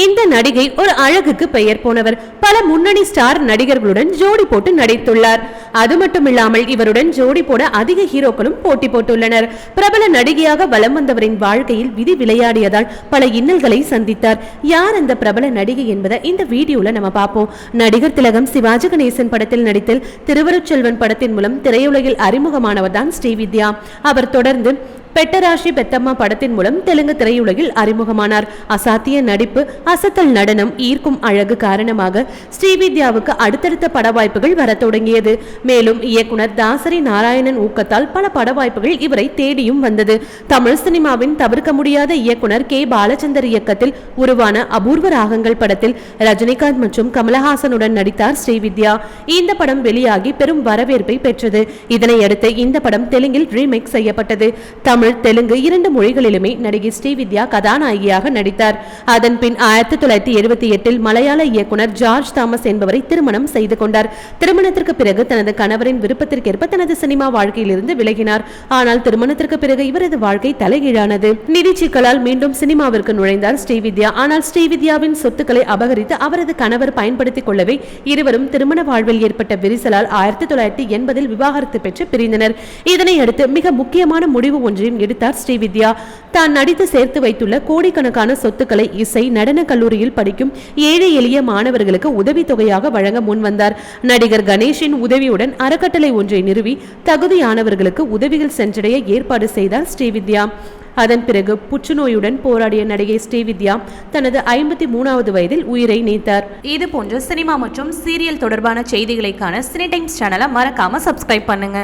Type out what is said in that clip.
இந்த நடிகை ஒரு அழகுக்கு பெயர் போனவர். பல முன்னணி ஸ்டார் நடிகர்களுடன் ஜோடி போட்டு நடித்துள்ளார். அது மட்டுமில்லாமல் இவருடன் ஜோடி போட அதிக ஹீரோக்களும் போட்டி போட்டுள்ளனர். பிரபல நடிகையாக வலம் வந்தவரின் வாழ்க்கையில் விதி விளையாடியதால் பல இன்னல்களை சந்தித்தார். யார் அந்த பிரபல நடிகை என்பதை இந்த வீடியோல நம்ம பார்ப்போம். நடிகர் திலகம் சிவாஜி கணேசன் படத்தில் நடித்தில் திருவருட்செல்வன் படத்தின் மூலம் திரையுலகில் அறிமுகமானவர் தான் ஸ்ரீவித்யா. அவர் தொடர்ந்து பெட்டராஷி பெத்தம்மா படத்தின் மூலம் தெலுங்கு திரையுலகில் அறிமுகமானார். அசாத்திய நடிப்பு அசத்தல் நடனம் ஈர்க்கும் அழகு காரணமாக ஸ்ரீவித்யாவுக்கு அடுத்தடுத்த பட வாய்ப்புகள் வர தொடங்கியது. மேலும் இயக்குனர் தாசரி நாராயணன் ஊக்கத்தால் பல பட வாய்ப்புகள் இவரை தேடியும் வந்தது. தமிழ் சினிமாவின் தவிர்க்க முடியாத இயக்குனர் கே. பாலச்சந்தர் இயக்கத்தில் உருவான அபூர்வ ராகங்கள் படத்தில் ரஜினிகாந்த் மற்றும் கமலஹாசனுடன் நடித்தார் ஸ்ரீவித்யா. இந்த படம் வெளியாகி பெரும் வரவேற்பை பெற்றது. இதனையடுத்து இந்த படம் தெலுங்கில் ரீமேக் செய்யப்பட்டது. தமிழ் தமிழ் தெலுங்கு இரண்டு மொழிகளிலுமே நடிகை ஸ்ரீவித்யா கதாநாயகியாக நடித்தார். அதன் பின் ஆயிரத்தி தொள்ளாயிரத்தி எழுபத்தி எட்டில் மலையாள இயக்குனர் ஜார்ஜ் தாமஸ் என்பவரை திருமணம் செய்து கொண்டார். திருமணத்திற்கு பிறகு தனது கணவரின் விருப்பத்திற்கேற்ப தனது சினிமா வாழ்க்கையிலிருந்து விலகினார். ஆனால் திருமணத்திற்கு பிறகு இவரது வாழ்க்கை தலைகீழானது. நிதி சிக்கலால் மீண்டும் சினிமாவிற்கு நுழைந்தார் ஸ்ரீவித்யா. ஆனால் ஸ்ரீவித்யாவின் சொத்துக்களை அபகரித்து அவரது கணவர் பயன்படுத்திக் கொள்ளவே இருவரும் திருமண வாழ்வில் ஏற்பட்ட விரிசலால் ஆயிரத்தி தொள்ளாயிரத்தி எண்பதில் விவாகரத்து பெற்று பிரிந்தனர். இதனையடுத்து மிக முக்கியமான முடிவு ஒன்றை ஒன்றையும் எடுத்தார் ஸ்ரீவித்யா. தான் நடித்து சேர்த்து வைத்துள்ள கோடிக்கணக்கான சொத்துக்களை இசை நடன கல்லூரியில் படிக்கும் ஏழை எளிய மாணவர்களுக்கு உதவித்தொகையாக வழங்க முன்வந்தார் நடிகர் கணேஷின் உதவியுடன் அறக்கட்டளை ஒன்றை நிறுவி தகுதியானவர்களுக்கு உதவிகள் சென்றடைய ஏற்பாடு செய்தார் ஸ்ரீவித்யா. அதன் பிறகு புற்றுநோயுடன் போராடிய நடிகை ஸ்ரீவித்யா தனது ஐம்பத்தி மூணாவது வயதில் உயிரை நீத்தார். இது போன்ற சினிமா மற்றும் சீரியல் தொடர்பான செய்திகளைக்கான சினி டைம்ஸ் சேனலை மறக்காம சப்ஸ்கிரைப் பண்ணுங்க.